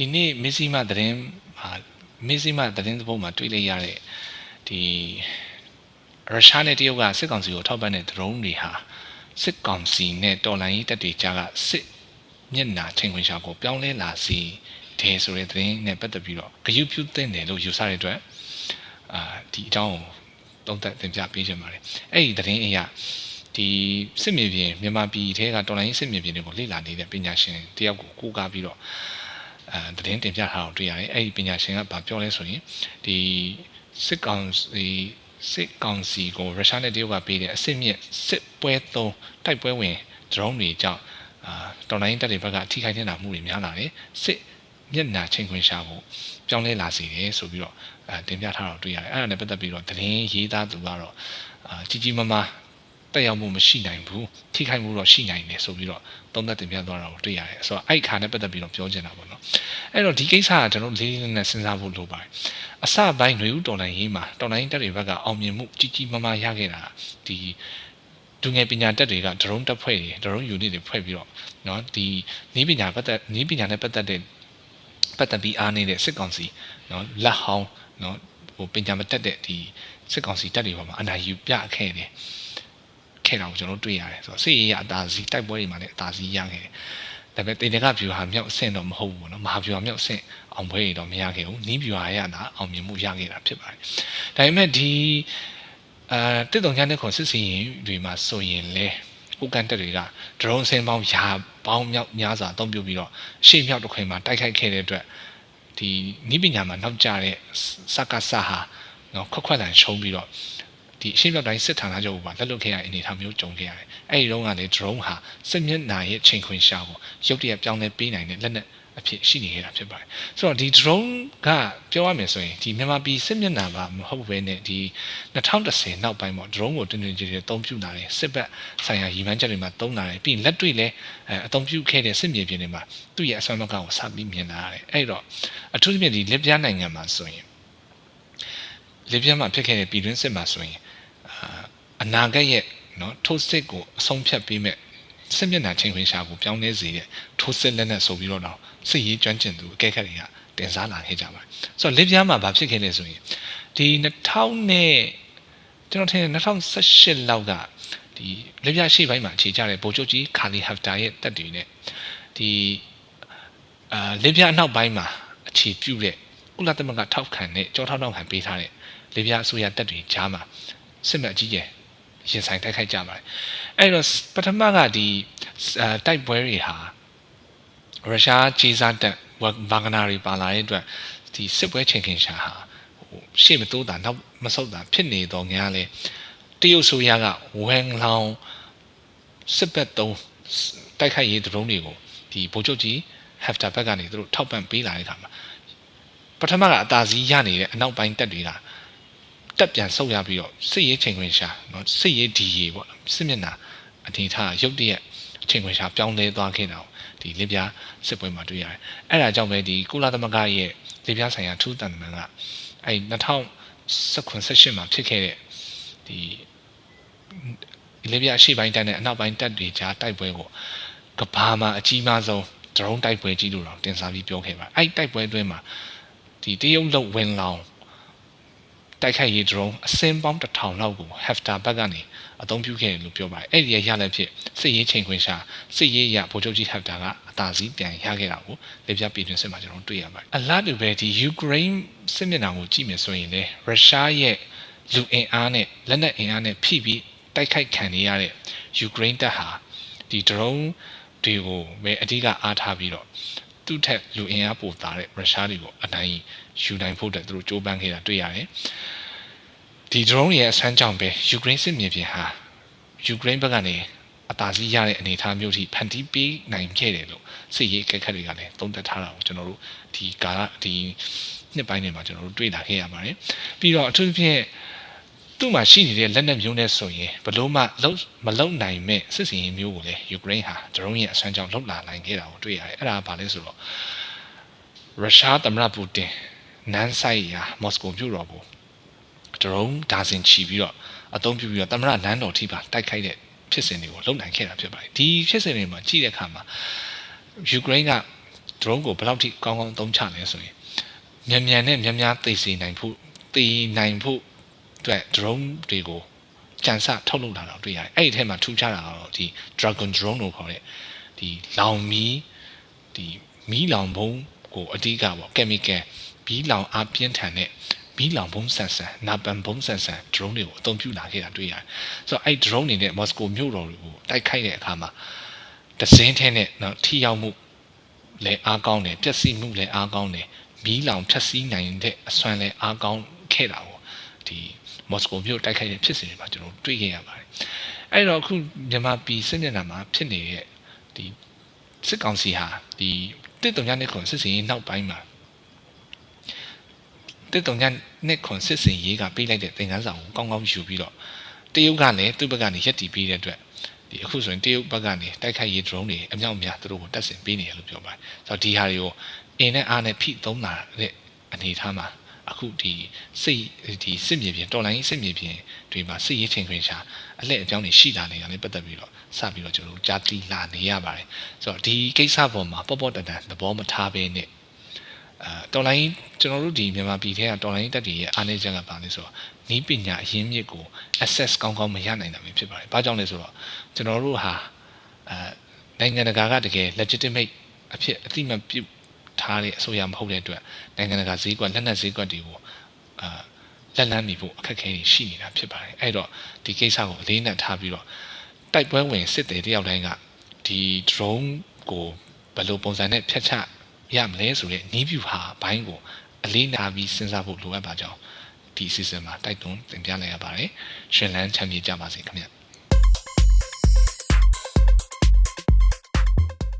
ဒီနေ့မစ္စည်းမသတင်းဟာမစ္စည်းမသတင်းသဘောမှာတွေ့လိုက်ရတဲ့ဒီရုရှားနဲ့တရုတ်ကစစ်ကောင်စီကိုထောက်ပံ့တဲ့ drone တွေဟာစစ်ကောင်စီနဲ့တော်လိုင်းရေးတပ်တွေကြားကစစ်မျက်နှာချိန်ခွင်ရှာကိုပြောင်းလဲလာစီတယ်ဆိုတဲ့သတင်းနဲ့ပတ်သက်ပြီးတော့ဂရုပြုသင့်တယ်လို့ယူဆတဲ့အတွက်အာဒီအကြောင်းကိုသုံးသပ်သင်ပြပေးချင်ပါတယ်အဲ့ဒီသတင်းအရာဒီစစ်မြေပြင်မြန်မာပြည်ထဲကတော်လိုင်းရေးစစ်မြေပြင်တွေကိုလေ့လာနေတဲ့ပညာရှင်တယောက်ကိုကိုးကားပြီးတော့ အဲသတင်းတင်ပြထားအောင်တွေ့ရတယ်အဲ့ဒီပညာရှင်ကဗာပြောလဲဆိုရင်ဒီစစ်ကောင်စီစစ်ကောင်စီကိုရုရှားနဲ့တရုတ်ကပေးတဲ့အစစ်မြင့်စစ်ပွဲသုံးတိုက်ပွဲဝင် drone တွေကြောင့်အာတော်လိုင်းတပ်တွေဘက်ကထိခိုက်နေတာမှုတွေများလာတယ်စစ်မျက်နှာချိန်ခွင်ရှာဖို့ပြောင်းလဲလာစေတယ်ဆိုပြီးတော့အဲတင်ပြထားတော့တွေ့ရတယ်အဲ့ဒါနဲ့ပတ်သက်ပြီးတော့သတင်းရေးသားသူကတော့အာကြီးကြီးမားမား တက်ရောက်မှုမရှိနိုင်ဘူးထိခိုက်မှုတော့ရှိနိုင်တယ်ဆိုပြီးတော့သုံးသပ်တင်ပြသွားတာကိုတွေ့ရတယ်ဆိုတော့အဲ့ခါနဲ့ပတ်သက်ပြီးတော့ပြောချင်တာပေါ့နော်အဲ့တော့ဒီကိစ္စကကျွန်တော်လေးလေးနဲ့စဉ်းစားဖို့လိုပါတယ်အစပိုင်းຫນွေဦးတော်လိုင်းရေးမှာတော်လိုင်းတက်တွေဘက်ကအောင်မြင်မှုကြီးကြီးမားမားရခဲ့တာဒီဒုငယ်ပညာတက်တွေက drone တက်ဖွဲ့တွေ drone unit တွေဖွဲ့ပြီးတော့เนาะဒီနီးပညာပတ်သက်နီးပညာနဲ့ပတ်သက်တဲ့ပတ်သက်ပြီးအားနေတဲ့စစ်ကောင်စီเนาะလက်ဟောင်းเนาะဟိုပညာမတက်တဲ့ဒီစစ်ကောင်စီတက်တွေပေါ်မှာအနာယူပြခဲ့တယ် ခဲ့တာကိုကျွန်တော်တွေ့ရတယ်ဆိုတော့စစ်ရေးရအသာစီးတိုက်ပွဲတွေမှာလည်းအသာစီးရခဲ့တယ်ဒါပေမဲ့တင်တကဗျူဟာမြောက်အဆင့်တော့မဟုတ်ဘူးပေါ့နော်မဟာဗျူဟာမြောက်အဆင့်အောင်ပွဲတွေတော့မရခဲ့ဘူးနီးဗျူဟာရတာအောင်မြင်မှုရခဲ့တာဖြစ်ပါတယ်ဒါပေမဲ့ဒီအဲတစ်တုံညာနဲ့ခွန်စစ်စီရင်တွေမှာဆိုရင်လေဥကန်တက်တွေက drone စင်းပေါင်းရာပေါင်းမြောက်များစွာအသုံးပြုပြီးတော့ရှေ့မြောက်တစ်ခွင်မှာတိုက်ခိုက်ခဲ့တဲ့အတွက်ဒီနိပညာမှာနောက်ကျတဲ့စကားဆာဟာနော်ခွက်ခွက်တန်ရှုံးပြီးတော့ ဒီအရှေ့မြောက်တိုင်းစစ်ဌာနချုပ်ကိုပါလက်လွတ်ခဲ့ရတဲ့အနေအထားမျိုးကြုံခဲ့ရတယ်။အဲဒီတော့ကလေ drone ဟာစစ်မျက်နှာရဲ့ချိန်ခွင်ရှာကိုရုတ်တရက်ပြောင်းလဲပေးနိုင်တဲ့လက်နက်အဖြစ်ရှိနေခဲ့တာဖြစ်ပါတယ်။ဆိုတော့ဒီ drone ကပြောရမယ်ဆိုရင်ဒီမြန်မာပြည်စစ်မျက်နှာပါမဟုတ်ဘဲနဲ့ဒီ2010နောက်ပိုင်းပေါ့ drone ကိုတင်းတင်းကြပ်ကြပ်အသုံးပြုလာတယ်စစ်ဘက်ဆိုင်ရာရည်မှန်းချက်တွေမှာသုံးလာတယ်ပြီးရင်လက်တွေ့လဲအဲအသုံးပြုခဲ့တဲ့စစ်မြေပြင်တွေမှာသူ့ရဲ့အစွမ်းမကကိုစပြီးမြင်လာရတယ်။အဲ့တော့အထူးသဖြင့်ဒီလက်ပြနိုင်ငံမှာဆိုရင် လက်ပြမှာဖြစ်ခဲ့တဲ့ပြည်တွင်းစစ်မှာဆိုရင်အာအနာဂတ်ရဲ့နော်ထိုးစစ်ကိုအဆုံးဖြတ်ပေးမဲ့စစ်မျက်နှာချင်းခွင်ရှာကိုပြောင်းလဲစေတဲ့ထိုးစစ်လက်နက်ဆိုပြီးတော့စစ်ရေးကျွမ်းကျင်သူအကဲခတ်တွေကတင်စားလာခဲ့ကြပါတယ်။ဆိုတော့လစ်ပြားမှာဘာဖြစ်ခဲ့လဲဆိုရင်ဒီ2000နဲ့ကျွန်တော်ထင်တယ်2018လောက်ကဒီလစ်ပြားရှေ့ပိုင်းမှာအခြေချတဲ့ဗိုလ်ချုပ်ကြီးခါလီဟက်တာရဲ့တပ်တွေနဲ့ဒီအာလစ်ပြားအနောက်ပိုင်းမှာအခြေပြုတဲ့ ကုလသမဂ္ဂထောက်ခံတဲ့ကြောထောက်ထောက်ခံပေးထားတဲ့လစ်ပြားအစိုးရတပ်တွေကြားမှာစစ်မှတ်ကြီးကျယ်ရင်ဆိုင်တိုက်ခိုက်ကြပါတယ်အဲ့တော့ပထမကဒီတိုက်ပွဲတွေဟာရုရှားကြီးစားတက်ဘာဂနာတွေပါလာတဲ့အတွက်ဒီစစ်ပွဲချိန်ခင်ရှာဟာဟိုရှေ့မတိုးတာနောက်မဆုတ်တာဖြစ်နေတော့ငါလဲတရုတ်ဆိုရကဝမ်လောင်စစ်ဘက်တုံးတိုက်ခိုက်ရေးဒရုန်းတွေကိုဒီဗိုလ်ချုပ်ကြီးဟက်ဖတာဘက်ကနေသူတို့ထောက်ပံ့ပေးလာတဲ့အခါမှာ ပထမကအသာစီးရနေတဲ့အနောက်ပိုင်းတက်တွေကတက်ပြန်ဆုတ်ရပြီးတော့စစ်ရေးချိန်ခွင်ရှာเนาะစစ်ရေးဒီရေပေါ့စစ်မျက်နှာအနေထားရုပ်တရက်ချိန်ခွင်ရှာပြောင်းလဲသွားခဲ့တာဒီလစ်ပြားစစ်ပွဲမှာတွေ့ရတယ်အဲ့ဒါကြောင့်ပဲဒီကုလသမဂ္ဂရဲ့လစ်ပြားဆိုင်ရာထူးတန်တန်ကအဲ့2018မှာဖြစ်ခဲ့တဲ့ဒီလစ်ပြားအရှိပိုင်းတက်နဲ့အနောက်ပိုင်းတက်တွေကြားတိုက်ပွဲကိုကဘာမှာအကြီးမားဆုံး drone တိုက်ပွဲကြီးလို့တော့တင်စားပြီးပြောခဲ့ပါအဲ့တိုက်ပွဲအတွင်းမှာ ဒီတရုတ်လုံဝင်လောင်တိုက်ခိုက်ရေး drone အစင်းပေါင်းတစ်ထောင်လောက်ကို Hefter ဘက်ကနေအသုံးပြုခဲ့တယ်လို့ပြောပါတယ်အဲ့ဒီရရလည်းဖြစ်စစ်ရေးချိန်ခွင်ရှာစစ်ရေးရဗိုလ်ချုပ်ကြီး Hefter ကအသာစီးပြန်ရခဲ့တာကိုလေပြပြည်တွင်းစစ်မှာကျွန်တော်တွေ့ရပါတယ်အလားတူပဲဒီ Ukraine စစ်မျက်နှာကိုကြည့်မယ်ဆိုရင်လေရုရှားရဲ့လူအင်အားနဲ့လက်နက်အင်အားနဲ့ဖိပြီးတိုက်ခိုက်ခံနေရတဲ့ Ukraine တပ်ဟာဒီ drone တွေကိုပဲအဓိကအားထားပြီးတော့ သူ့ထက်လူအင်အားပိုသားတဲ့ရုရှားတွေကိုအနိုင်ယူနိုင်ဖို့အတွက်သူတို့ကြိုးပမ်းခဲ့တာတွေ့ရတယ်။ဒီ drone ရဲ့အဆန်းကြောင့်ပဲယူကရိန်းစစ်မြေပြင်ဟာယူကရိန်းဘက်ကနေအသာစီးရတဲ့အနေအထားမျိုးထိဖန်တီးပေးနိုင်ခဲ့တယ်လို့စစ်ရေးအကဲခတ်တွေကလည်းသုံးသပ်ထားတာကိုကျွန်တော်တို့ဒီကာလဒီနှစ်ပိုင်းတွေမှာကျွန်တော်တို့တွေ့လာခဲ့ရပါတယ်။ပြီးတော့အထူးသဖြင့် သူ့မှာရှိနေတဲ့လက်နက်မျိုးနဲ့ဆိုရင်ဘလို့မှလုံးမလုံးနိုင်မဲ့စစ်စင်ရေးမျိုးကိုလည်းယူကရိန်းဟာဒရုန်းရဲ့အဆန်းကြောင့်လှုပ်လာနိုင်ခဲ့တာကိုတွေ့ရတယ်။အဲ့ဒါကဘာလဲဆိုတော့ရုရှားသမ္မတပူတင်နန်းဆိုင်ရာမော်စကိုမြို့တော်ကိုဒရုန်းဒါဇင်ချီပြီးတော့အသုံးပြုပြီးတော့သမ္မတနန်းတော်ထိပါတိုက်ခိုက်တဲ့ဖြစ်စဉ်တွေကိုလုပ်နိုင်ခဲ့တာဖြစ်ပါတယ်ဒီဖြစ်စဉ်တွေမှာကြည့်တဲ့အခါမှာယူကရိန်းက drone ကိုဘယ်လောက်ထိကောင်းကောင်းသုံးချလဲဆိုရင်မြန်မြန်နဲ့မြန်များသိစေနိုင်ဖို့သိနိုင်ဖို့ အတွက် drone တွေကိုကြံစထုတ်လုပ်လာတာတွေ့ရတယ်အဲ့ဒီထဲမှာထူးခြားတာကတော့ဒီ dragon drone လို့ခေါ်တဲ့ဒီလောင်မီဒီမီးလောင်ဘုံကိုအဓိကပေါ့ chemical မီးလောင်အားပြင်းထန်တဲ့မီးလောင်ဘုံဆန်ဆန်နာပန်ဘုံဆန်ဆန် drone တွေကိုအသုံးပြုလာခဲ့တာတွေ့ရတယ်ဆိုတော့အဲ့ drone တွေနဲ့မော်စကိုမြို့တော်တွေကိုတိုက်ခိုက်တဲ့အခါမှာတစင်းထဲနဲ့နော်ထိရောက်မှုလည်းအားကောင်းတယ်ပျက်စီးမှုလည်းအားကောင်းတယ်မီးလောင်ဖြတ်စည်းနိုင်တဲ့အစွမ်းလည်းအားကောင်းခဲ့တာပေါ့ဒီ မော်စကိုမြို့တိုက်ခိုက်တဲ့ဖြစ်စဉ်တွေမှာကျွန်တော်တွေ့ခဲ့ရပါတယ်အဲ့တော့အခုမြန်မာပြည်စစ်မျက်နှာမှာဖြစ်နေတဲ့ဒီစစ်ကောင်စီဟာဒီတစ်တုံညနဲ့ခွန်စစ်စင်ရေးနောက်ပိုင်းမှာတစ်တုံညနဲ့ခွန်စစ်စင်ရေးကပေးလိုက်တဲ့သင်ခန်းစာကိုကောင်းကောင်းယူပြီးတော့တရုတ်ကလည်းသူ့ဘက်ကနေရက်တီပေးတဲ့အတွက်ဒီအခုဆိုရင်တရုတ်ဘက်ကနေတိုက်ခိုက်ရေး drone တွေအမြောက်အများသူတို့ကိုတက်ဆင်ပေးနေရလို့ပြောပါတယ်ဆိုတော့ဒီဟာတွေကိုအင်းနဲ့အားနဲ့ဖိသုံးလာတဲ့အနေထားမှာ အခုဒီစိတ်ဒီစစ်မြေပြင်တော်လိုင်းစစ်မြေပြင်တွေမှာစစ်ရေးချိန်ခွင်ရှာအလှည့်အပြောင်းတွေရှိလာနေတာလည်းပတ်သက်ပြီးတော့စပြီးတော့ကျွန်တော်တို့ကြားသိလာနေရပါတယ်ဆိုတော့ဒီကိစ္စပေါ်မှာပေါ့ပေါ့တန်တန်သဘောမထားဘဲနဲ့အဲတော်လိုင်းကျွန်တော်တို့ဒီမြန်မာပြည်ထဲကတော်လိုင်းတက်တွေရဲ့အားနည်းချက်ကဘာလဲဆိုတော့နီးပညာအရင်းမြစ်ကို access ကောင်းကောင်းမရနိုင်တာပဲဖြစ်ပါတယ်။ဘာကြောင့်လဲဆိုတော့ကျွန်တော်တို့ဟာအဲနိုင်ငံတကာကတကယ် legitimate အဖြစ်အတိမတ်ပြု ထားတဲ့အစိုးရမဟုတ်တဲ့အတွက်နိုင်ငံတကာဈေးကွက်လက်နက်ဈေးကွက်တွေကိုအာလက်လန်းမိဖို့အခက်အခဲတွေရှိနေတာဖြစ်ပါတယ်အဲ့တော့ဒီကိစ္စကိုအလေးနက်ထားပြီးတော့တိုက်ပွဲဝင်စစ်တယ်တယောက်တိုင်းကဒီ drone ကိုဘယ်လိုပုံစံနဲ့ဖျက်ချရမလဲဆိုတဲ့နီးဗျူဟာဘိုင်းကိုအလေးနာပြီးစဉ်းစားဖို့လိုအပ်ပါကြောင်းဒီ season မှာတိုက်တွန်းတင်ပြလိုက်ရပါတယ်ရှင်လန်းချမ်းမြေကြပါစေခင်ဗျ